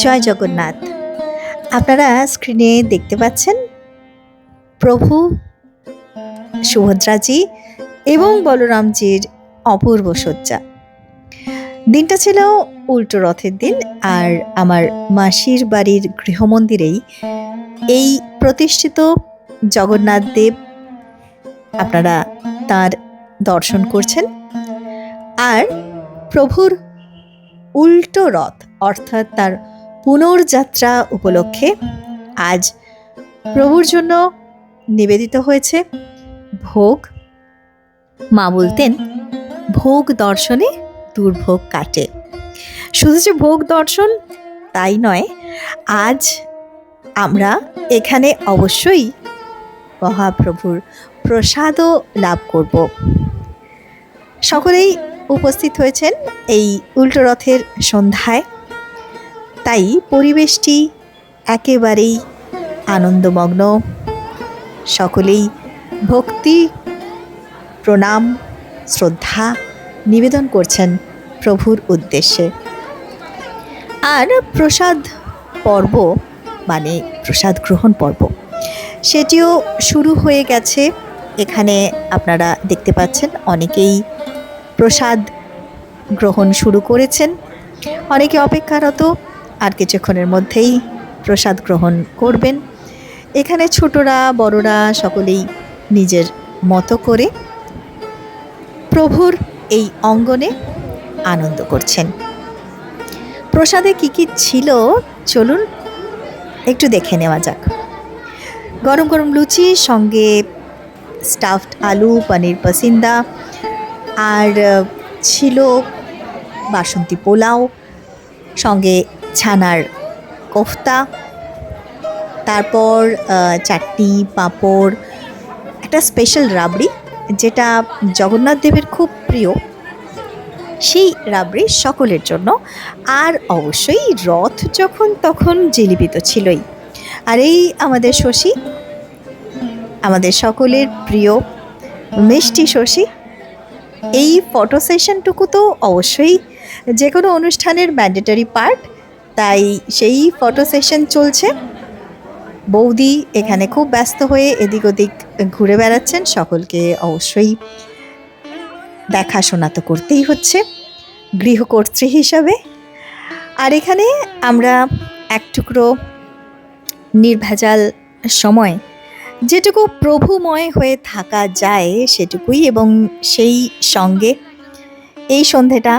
জয় জগন্নাথ। আপনারা স্ক্রিনে দেখতে পাচ্ছেন প্রভু সুভদ্রাজি এবং বলরামজির অপূর্ব সজ্জা দিনটা ছিল উল্টো রথের দিন আর আমার মাসির বাড়ির গৃহমন্দিরেই এই প্রতিষ্ঠিত জগন্নাথ দেব আপনারা তার দর্শন করছেন। আর প্রভুর উল্টো রথ অর্থাৎ তার পুনর্যাত্রা উপলক্ষে আজ প্রভুর জন্য নিবেদিত হয়েছে ভোগ। মা বলতেন, ভোগ দর্শনে দুর্ভোগ কাটে। শুধু যে ভোগ দর্শন তাই নয়, আজ আমরা এখানে অবশ্যই মহাপ্রভুর প্রসাদও লাভ করব। সকলেই উপস্থিত হয়েছেন এই উল্টো রথের সন্ধ্যায়। তাই পরিবেশটি একেবারেই আনন্দমগ্ন। সকলেই ভক্তি, প্রণাম, শ্রদ্ধা নিবেদন করছেন প্রভুর উদ্দেশ্যে। আর প্রসাদ পর্ব মানে প্রসাদ গ্রহণ পর্ব, সেটিও শুরু হয়ে গেছে। এখানে আপনারা দেখতে পাচ্ছেন অনেকেই প্রসাদ গ্রহণ শুরু করেছেন। অনেকে অপেক্ষারত আর কিছুক্ষণের মধ্যেই প্রসাদ গ্রহণ করবেন। এখানে ছোটরা, বড়রা সকলেই নিজের মতো করে প্রভুর এই অঙ্গনে আনন্দ করছেন। প্রসাদে কি কি ছিল চলুন একটু দেখে নেওয়া যাক। গরম গরম লুচি, সঙ্গে স্টাফড আলু, পনির পাসিন্দা, আর ছিল বাসন্তী পোলাও, সঙ্গে ছানার কোফতা, তারপর চাটনি, পাঁপড়, একটা স্পেশাল রাবড়ি যেটা জগন্নাথ দেবের খুব প্রিয়। সেই রাবড়ি সকলের জন্য। আর অবশ্যই রথ যখন তখন জিলিপি তো ছিলই। আর এই আমাদের শশী, আমাদের সকলের প্রিয় মিষ্টি শশী, এই ফটো সেশনটুকু তো অবশ্যই যে কোনো অনুষ্ঠানের ম্যান্ডেটরি পার্ট তাই সেই ফটো সেশন চলছে। বৌদি এখানে খুব ব্যস্ত হয়ে এদিক ওদিক ঘুরে বেড়াচ্ছেন, সকলকে অবশ্যই দেখাশোনা তো করতেই হচ্ছে, গৃহকর্ত্রী হিসাবে। আর এখানে আমরা এক টুকরো নির্ভেজাল সময়, যেটুকু প্রভুময় হয়ে থাকা যায় সেটুকুই এবং সেই সঙ্গে, এই সন্ধেটা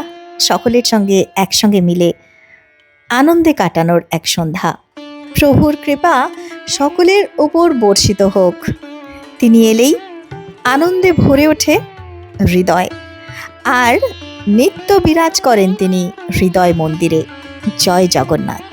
সকলের সঙ্গে একসঙ্গে মিলে আনন্দে কাটানোর এক সন্ধ্যা। প্রভুর কৃপা সকলের ওপর বর্ষিত হোক। তিনি এলেই আনন্দে ভরে ওঠে হৃদয়। আর নিত্য বিরাজ করেন তিনি হৃদয় মন্দিরে। জয় জগন্নাথ।